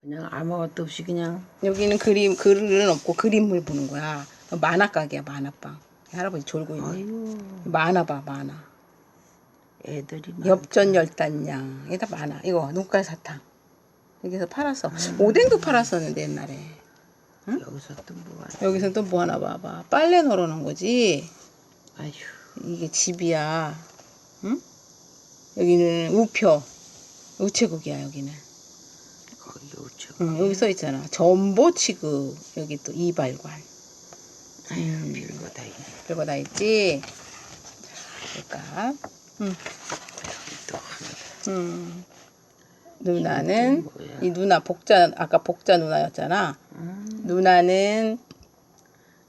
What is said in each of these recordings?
그냥 아무것도 없이 그냥 여기는 그림 글은 없고 그림을 보는 거야. 만화 가게야 만화방. 할아버지 졸고 있네. 아유 만화 봐 만화. 애들이 막 엽전 열단량. 여기다 만화. 이거 눈깔 사탕. 여기서 팔았어. 오뎅도 팔았었는데 옛날에. 여기서 또 뭐가 여기서 또 뭐 하나 봐봐. 빨래 널어놓은 거지. 아휴 이게 집이야. 응? 여기는 우표. 우체국이야 여기는. 응, 여기 써 있잖아. 전보 취급. 여기 또 이발관. 아휴 별거 다 있네 별거 다 있지. 자, 볼까? 응. 또 하나 음. 누나는? 이 누나 복자 아까 복자 누나였잖아. 음, 누나는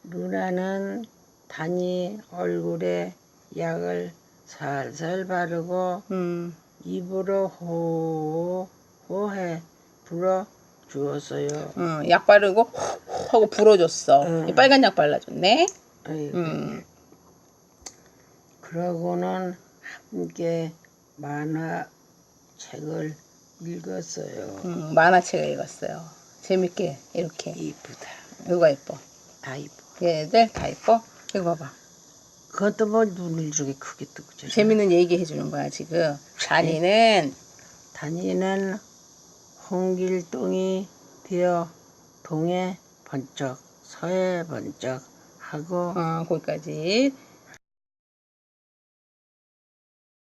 누나는 단이 얼굴에 약을 살살 바르고 음, 입으로 호 호해 불어 주었어요. 음, 약 바르고 호 하고 불어줬어. 응. 이 빨간 약 발라줬네. 아이고. 음. 그러고는 함께 만화책을 읽었어요. 음, 만화책을 읽었어요. 재밌게 이렇게. 이쁘다. 누가 예뻐? 다 이뻐. 얘들 다? 이거 봐봐. 그것도 뭐 눈을 이렇게 크게 뜨고 저 재밌는 얘기 해주는 거야 지금. 단이는 다니는 홍길동이 되어 동해 번쩍 서해 번쩍 하고 어, 거기까지